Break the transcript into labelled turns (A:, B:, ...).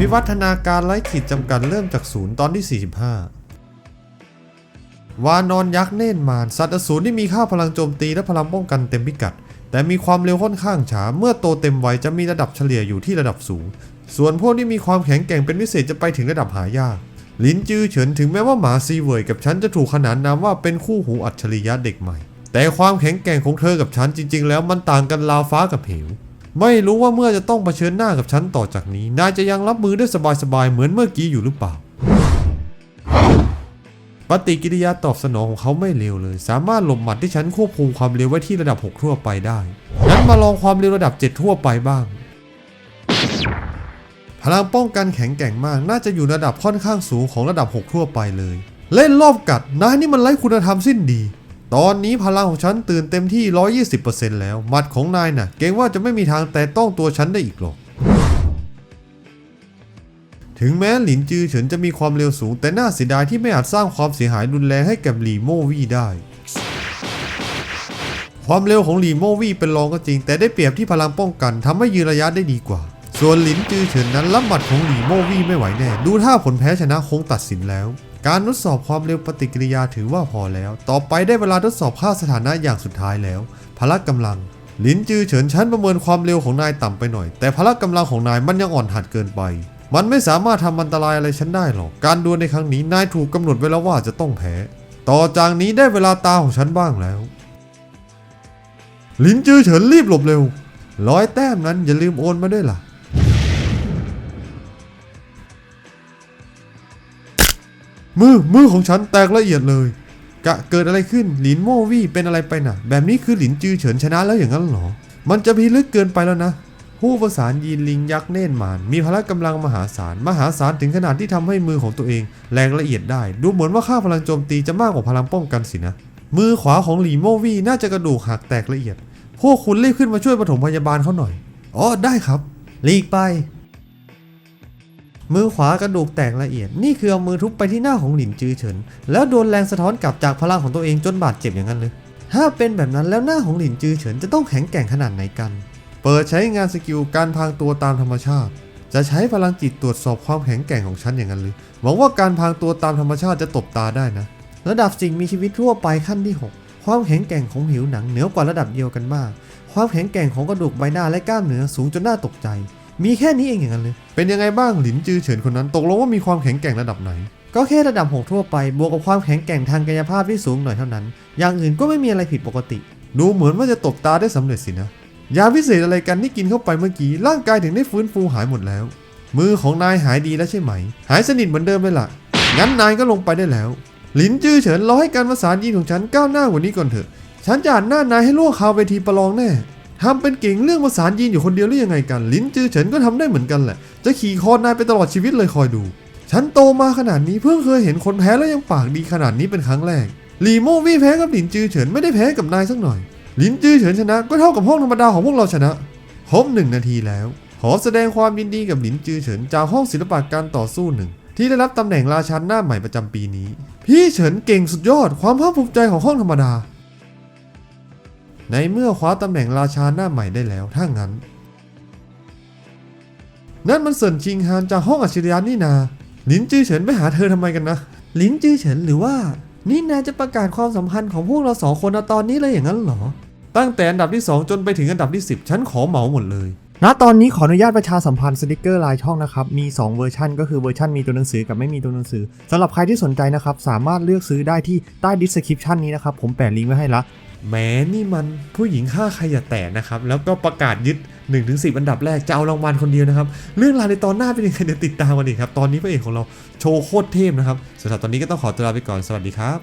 A: วิวัฒนาการไร้ขีดจำกัดเริ่มจากศูนย์ตอนที่ 45 วานอนยักษ์เน่นมารสัตว์อสูรที่มีค่าพลังโจมตีและพลังป้องกันเต็มพิกัด แต่มีความเร็วค่อนข้างช้าเมื่อโตเต็มวัยจะมีระดับเฉลี่ยอยู่ที่ระดับสูง ส่วนพวกที่มีความแข็งแกร่งเป็นพิเศษจะไปถึงระดับหายากลินจือเฉินถึงแม้ว่าหมาซีเวยกับฉันจะถูกขนานนามว่าเป็นคู่หูอัจฉริยะเด็กใหม่ แต่ความแข็งแกร่งของเธอกับฉันจริง ๆ แล้วมันต่างกันราวฟ้ากับเหว ไม่รู้ว่าเมื่อจะต้องเผชิญหน้ากับฉันต่อจากนี้ นายจะยังรับมือได้สบายๆเหมือนเมื่อกี้อยู่หรือเปล่า ปฏิกิริยาตอบสนองของเขาไม่เร็วเลย สามารถหลบหมัดที่ฉันควบคุมความเร็วไว้ที่ระดับ 6 ทั่วไปได้งั้นมาลองความเร็วระดับ 7 ทั่วไปบ้าง พลังป้องกันแข็งแกร่งมาก น่าจะอยู่ระดับค่อนข้างสูงของระดับ 6 ทั่วไปเลย เล่นรอบกัดนายนี่มันไร้คุณธรรมสิ้นดี ตอนนี้พลังของฉันตื่นเต็มที่ 120%แล้ว หมัดของนายน่ะ เกรงว่าจะไม่มีทางแต่ต้องตัวฉันได้อีกหรอก ถึงแม้หลินจือเฉินจะมีความเร็วสูง แต่น่าเสียดายที่ไม่อาจสร้างความเสียหายรุนแรงให้กับหลีโมวี่ได้ ความเร็วของหลีโมวี่เป็นรองก็จริง แต่ได้เปรียบที่พลังป้องกันทำให้ยืนระยะได้ดีกว่า ส่วนหลินจือเฉินนั้นรับหมัดของหลีโมวี่ไม่ไหวแน่ ดูท่าผลแพ้ชนะคงตัดสินแล้ว การทดสอบความเร็วปฏิกิริยาถือว่าพอแล้ว ต่อไปได้เวลาทดสอบค่าสถานะอย่างสุดท้ายแล้ว พละกำลัง ลินจือเฉินฉันประเมินความเร็วของนายต่ำไปหน่อย แต่พละกำลังของนายมันยังอ่อนหัดเกินไป มันไม่สามารถทำอันตรายอะไรฉันได้หรอก การดวลในครั้งนี้นายถูกกำหนดไว้แล้วว่าจะต้องแพ้ ต่อจากนี้ได้เวลาตาของฉันบ้างแล้ว ลินจือเฉินรีบหลบเร็วร้อยแต้มนั้นอย่าลืมโอนมาด้วยล่ะ มือมือของฉันแตกละเอียดเลย กะเกิดอะไรขึ้นหลินโมวี่เป็นอะไรไปน่ะ แบบนี้คือหลินจือเฉินชนะแล้วอย่างนั้นหรอ มันจะพิลึกเกินไปแล้วนะ ผู้ประสานยีนลิงยักษ์เน่นหมาน มีพละกำลังมหาศาล มหาศาลถึงขนาดที่ทำให้มือของตัวเองแรงละเอียดได้ ดูเหมือนว่าค่าพลังโจมตีจะมากกว่าพลังป้องกันสินะ มือขวาของหลีโมวี่น่าจะกระดูกหักแตกละเอียด พวกคุณรีบขึ้นมาช่วยปฐมพยาบาลเขาหน่อย อ๋อได้ครับลีกไป มือขวากระดูกแตกละเอียด นี่คือเอามือทุบไปที่หน้าของหลินจือเฉิน แล้วโดนแรงสะท้อนกลับจากพลังของตัวเองจนบาดเจ็บอย่างนั้นเลย ถ้าเป็นแบบนั้นแล้วหน้าของหลินจือเฉินจะต้องแข็งแกร่งขนาดไหนกัน เปิดใช้งานสกิลการพรางตัวตามธรรมชาติ จะใช้พลังจิตตรวจสอบความแข็งแกร่งของฉันอย่างนั้นหรือหวังว่าการพรางตัวตามธรรมชาติจะตบตาได้นะ ระดับสิ่งมีชีวิตทั่วไปขั้นที่ 6 ความแข็งแกร่งของผิวหนังเหนือกว่าระดับเดียวกันมาก ความแข็งแกร่งของกระดูกใบหน้าและกล้ามเนื้อสูงจนน่าตกใจ มีแค่นี้เองอย่างนั้นเลย เป็นยังไงบ้างหลินจือเฉินคนนั้นตกลงว่ามีความแข็งแกร่งระดับไหน ก็แค่ระดับ6ทั่วไป บวกกับความแข็งแกร่งทางกายภาพที่สูงหน่อยเท่านั้น อย่างอื่นก็ไม่มีอะไรผิดปกติ ดูเหมือนว่าจะตบตาได้สำเร็จสินะ ยาพิเศษอะไรกันที่กินเข้าไปเมื่อกี้ ร่างกายถึงได้ฟื้นฟูหายหมดแล้ว มือของนายหายดีแล้วใช่ไหม หายสนิทเหมือนเดิมเลยล่ะ งั้นนายก็ลงไปได้แล้ว หลินจือเฉินรอให้การประสานยีนของฉันก้าวหน้ากว่านี้ก่อนเถอะ ฉันจะอ่านหน้านายให้ล่วงคาวเวทีประลองแน่ ทำเป็นเก่งเรื่องประสานยีนอยู่คนเดียวหรือยังไงกัน ลินจือเฉินก็ทำได้เหมือนกันแหละ จะขี่คอนายไปตลอดชีวิตเลยคอยดู ฉันโตมาขนาดนี้เพิ่งเคยเห็นคนแพ้แล้วยังปากดีขนาดนี้เป็นครั้งแรกลีโมวี่แพ้กับหลินจือเฉินไม่ได้แพ้กับนายสักหน่อย ลินจือเฉินชนะก็เท่ากับห้องธรรมดาของพวกเราชนะครบหนึ่งนาทีแล้ว ขอแสดงความยินดีกับหลินจือเฉินจากห้องศิลปะการต่อสู้หนึ่งที่ได้รับตำแหน่งราชันหน้าใหม่ประจำปีนี้ พี่เฉินเก่งสุดยอดความภาคภูมิใจของห้องธรรมดา ในเมื่อคว้าตำแหน่งราชาหน้าใหม่ได้แล้วถ้างั้น นั่นมันเซินชิงฮานจากห้องอัจฉริยะนี่นาหลินจือเฉินไปหาเธอทำไมกันนะหลินจือเฉินหรือว่า นี่นาจะประกาศความสัมพันธ์ของพวกเราสองคนตอนนี้เลยอย่างนั้นเหรอ ตั้งแต่อันดับที่ 2 จนไปถึงอันดับที่ 10 ฉันขอเหมาหมดเลย
B: ณตอนนี้ขออนุญาตประชาสัมพันธ์สติกเกอร์ลายช่องนะครับ มี 2 เวอร์ชันก็คือเวอร์ชันมีตัวหนังสือกับไม่มีตัวหนังสือสำหรับใครที่สนใจนะครับ สามารถเลือกซื้อได้ที่ใต้ดิสคริปชันนี้นะครับ ผมแปะลิงก์ไว้ให้ละ
A: แหม้นี่มันผู้หญิงฆ่าใครอย่าแตะนะครับ แล้วก็ประกาศยึด 1-10 อันดับแรก จะเอารางวัลคนเดียวนะครับ เรื่องราวในตอนหน้าเป็นยังไงเดี๋ยวติดตามกันอีกครับ ตอนนี้พระเอกของเราโชว์โคตรเทพนะครับสำหรับตอนนี้ก็ต้องขอตัวลาไปก่อนสวัสดีครับ